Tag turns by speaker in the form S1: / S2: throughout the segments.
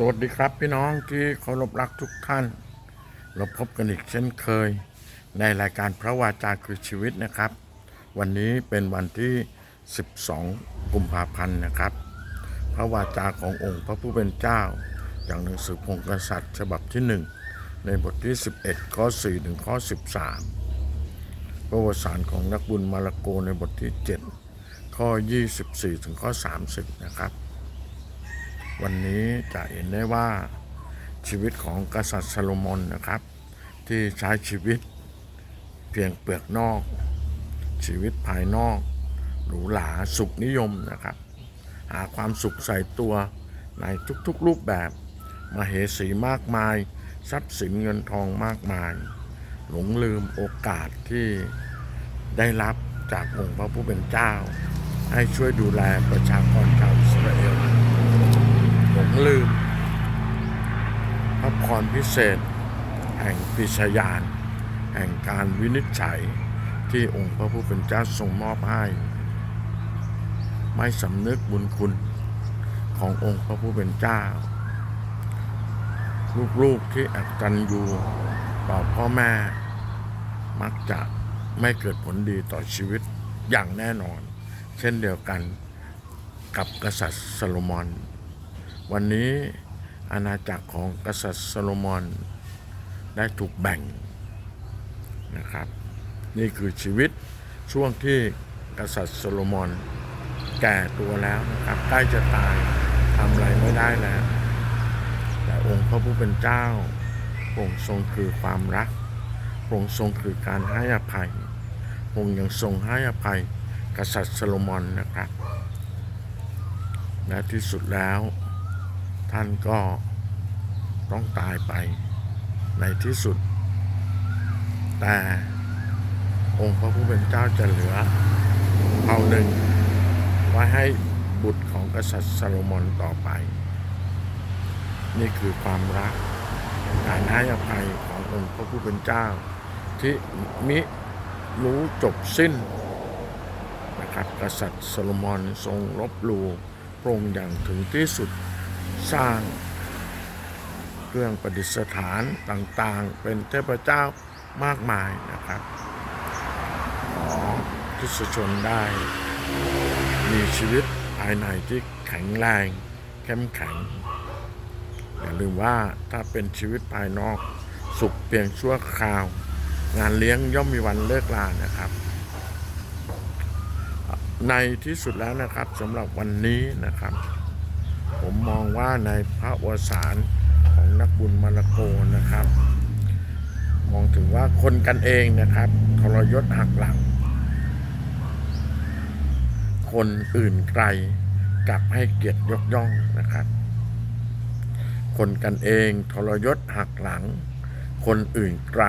S1: สวัสดีครับพี่น้องที่เคารพรักทุกท่าน เราพบกันอีกเช่นเคย ในรายการพระวาจาคือชีวิตนะครับ วันนี้เป็นวันที่ 12 กุมภาพันธ์นะครับ พระวาจาขององค์พระผู้เป็นเจ้า อย่างหนังสือพงศ์กษัตริย์ ฉบับที่ 1 ในบทที่ 11 ข้อ 4 ถึงข้อ 13ประวัติศาสตร์ของนักบุญมารโกในบทที่ 7 ข้อ 24 ถึงข้อ 30 นะครับ วันนี้จะเห็นได้ว่าชีวิตของกษัตริย์ซาโลมอนนะครับ ที่ใช้ชีวิตเพียงเปลือกนอก ชีวิตภายนอกหรูหราสุขนิยมนะครับ หาความสุขใส่ตัวในทุกๆรูปแบบมาเหสีมากมาย ทรัพย์สินเงินทองมากมาย หลงลืมโอกาสที่ได้รับจากองค์พระผู้เป็นเจ้า ให้ช่วยดูแลประชากรชาวอิส ลืมพระพรพิเศษ แห่งปิชยาน แห่งการวินิจฉัยที่องค์พระผู้เป็นเจ้าทรงมอบให้ ไม่สำนึกบุญคุณขององค์พระผู้เป็นเจ้า ลูกๆที่อักตันอยู่ต่อพ่อแม่ มักจะไม่เกิดผลดีต่อชีวิตอย่างแน่นอน เช่นเดียวกันกับกษัตริย์ซาโลมอน วันนี้อาณาจักรของกษัตริย์โซโลมอนได้ถูกแบ่งนะครับ นี่คือชีวิตช่วงที่กษัตริย์โซโลมอนแก่ตัวแล้วนะครับใกล้จะตายทำอะไรไม่ได้แล้ว แต่องค์พระผู้เป็นเจ้าองค์ทรงคือความรักองค์ทรงคือการให้อภัยองค์ยังทรงให้อภัยกษัตริย์โซโลมอนนะครับ และที่สุดแล้ว ท่านก็ต้องตายไปในที่สุด แต่องค์พระผู้เป็นเจ้าจะเหลือเผ่าหนึ่งไว้ให้บุตรของกษัตริย์ซาโลมอนต่อไป นี่คือความรักการให้อภัยขององค์พระผู้เป็นเจ้า ที่มิรู้จบสิ้นนะครับกษัตริย์โซโลมอนทรงลบหลู่พระองค์อย่างถึงที่สุด สร้างเครื่องประดิษฐานต่างๆ เป็นเทพเจ้ามากมายนะครับขอทุกชนได้ มีชีวิตภายในที่แข็งแรง เข้มแข็ง อย่าลืมว่าถ้าเป็นชีวิตภายนอก สุขเพียงชั่วคราว งานเลี้ยงย่อมมีวันเลิกลานะครับ ในที่สุดแล้วนะครับสำหรับวันนี้นะครับ ผมมองว่าในพระวสารของนักบุญมารโกนะครับ มองถึงว่าคนกันเองนะครับทรยศหักหลัง คนอื่นไกลกลับให้เกียรติยกย่องนะครับ คนกันเองทรยศหักหลัง คนอื่นไกล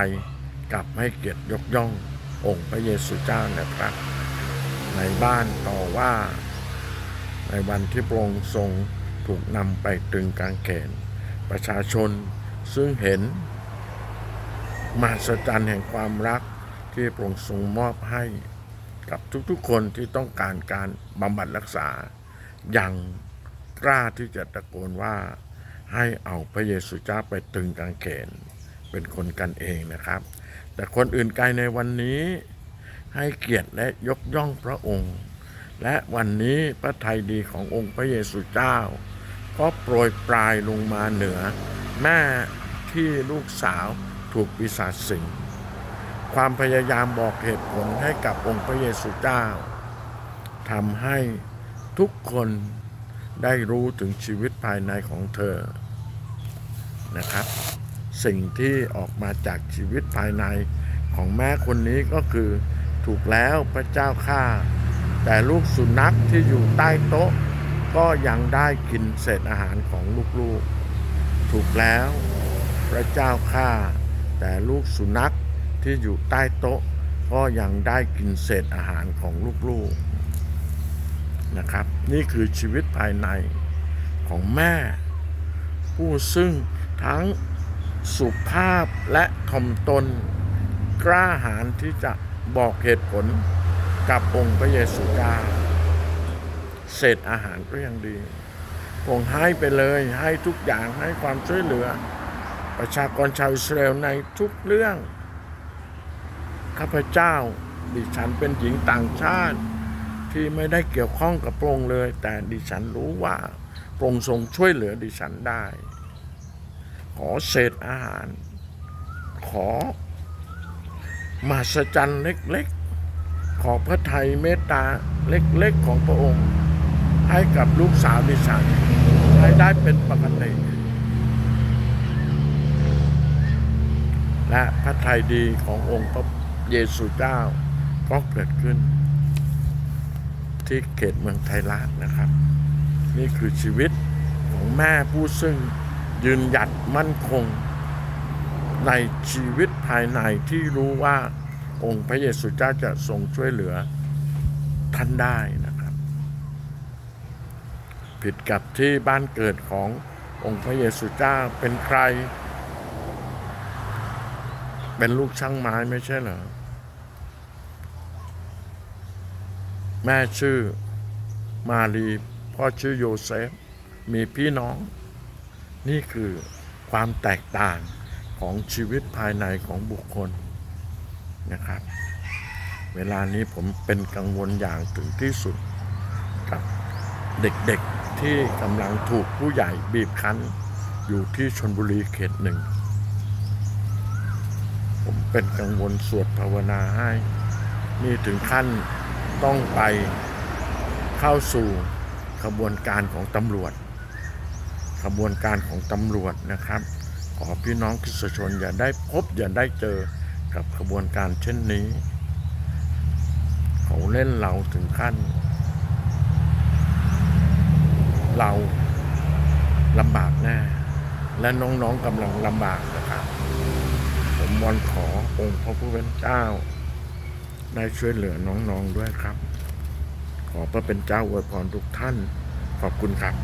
S1: กลับให้เกียรติยกย่อง องค์พระเยซูเจ้านะครับ ในบ้านต่อว่า ในวันที่พระองค์ทรง ถูกนำไปตรึงกางเขน ประชาชนซึ่งเห็นมหัศจรรย์แห่งความรักที่พระองค์ทรงมอบให้กับทุกๆคนที่ต้องการการบำบัดรักษา อย่างกล้าที่จะตะโกนว่าให้เอาพระเยซูเจ้าไปตึงกางเขนเป็นคนกันเองนะครับ แต่คนอื่นไกลในวันนี้ให้เกียรติและยกย่องพระองค์ และวันนี้พระทัยดีขององค์พระเยซูเจ้า ก็โปรยปลายลงมาเหนือ แม่ที่ลูกสาวถูกปีศาจสิงความพยายามบอกเหตุผลให้กับองค์พระเยซูเจ้าทำให้ทุกคนได้รู้ถึงชีวิตภายในของเธอนะครับ สิ่งที่ออกมาจากชีวิตภายในของแม่คนนี้ก็คือถูกแล้วพระเจ้าฆ่าแต่ลูกสุนัขที่อยู่ใต้โต๊ะ ก็ยังได้กินเศษอาหารของลูกๆ ถูกแล้ว พระเจ้าฆ่าแต่ลูกสุนัขที่อยู่ใต้โต๊ะ ก็ยังได้กินเศษอาหารของลูกๆนะครับ นี่คือชีวิตภายในของแม่ ผู้ซึ่งทั้งสุภาพและถ่อมตน กล้าหาญที่จะบอกเหตุผลกับองค์พระเยซูเจ้า เศษอาหารก็ยังดีผองให้ไปเลยให้ทุกอย่างให้ความช่วยเหลือ ประชากรชาวอิสราเอลในทุกเรื่อง ข้าพเจ้าดิฉันเป็นหญิงต่างชาติ ที่ไม่ได้เกี่ยวข้องกับพระองค์เลย แต่ดิฉันรู้ว่าพระองค์ทรงช่วยเหลือดิฉันได้ ขอเศษอาหาร ขอมหัศจรรย์เล็กๆ ขอพระไทยเมตตาเล็กๆของพระองค์ ให้กับลูกสาวดิฉันให้ได้เป็นปกติ และพระทัยดีขององค์พระเยซูเจ้าก็เกิดขึ้น ที่เขตเมืองไทยลาดนะครับ นี่คือชีวิตของแม่ผู้ซึ่งยืนหยัดมั่นคง ในชีวิตภายในที่รู้ว่าองค์พระเยซูเจ้าจะทรงช่วยเหลือท่านได้นะ ผิดกับที่บ้านเกิดขององค์พระเยซูเจ้าเป็นใคร เป็นลูกช่างไม้ไม่ใช่เหรอ แม่ชื่อมารีพ่อชื่อโยเซฟ มีพี่น้อง นี่คือความแตกต่างของชีวิตภายในของบุคคลนะครับ เวลานี้ผมเป็นกังวลอย่างถึงที่สุดกับเด็กๆ ที่กำลังถูกผู้ใหญ่บีบคั้น อยู่ที่ชนบุรีเขตหนึ่ง ผมเป็นกังวลสวดภาวนาให้นี่ถึงขั้นต้องไปเข้าสู่ขบวนการของตำรวจ ขบวนการของตำรวจนะครับ ขอพี่น้องคริสตชนอย่าได้พบอย่าได้เจอกับขบวนการเช่นนี้ เขาเล่นเราถึงขั้น เราลำบากแน่และน้องๆกำลังลำบากนะครับ ผมวอนขอองค์พระผู้เป็นเจ้า ได้ช่วยเหลือน้องๆด้วยครับ ขอพระเป็นเจ้าอวยพรทุกท่าน ขอบคุณครับ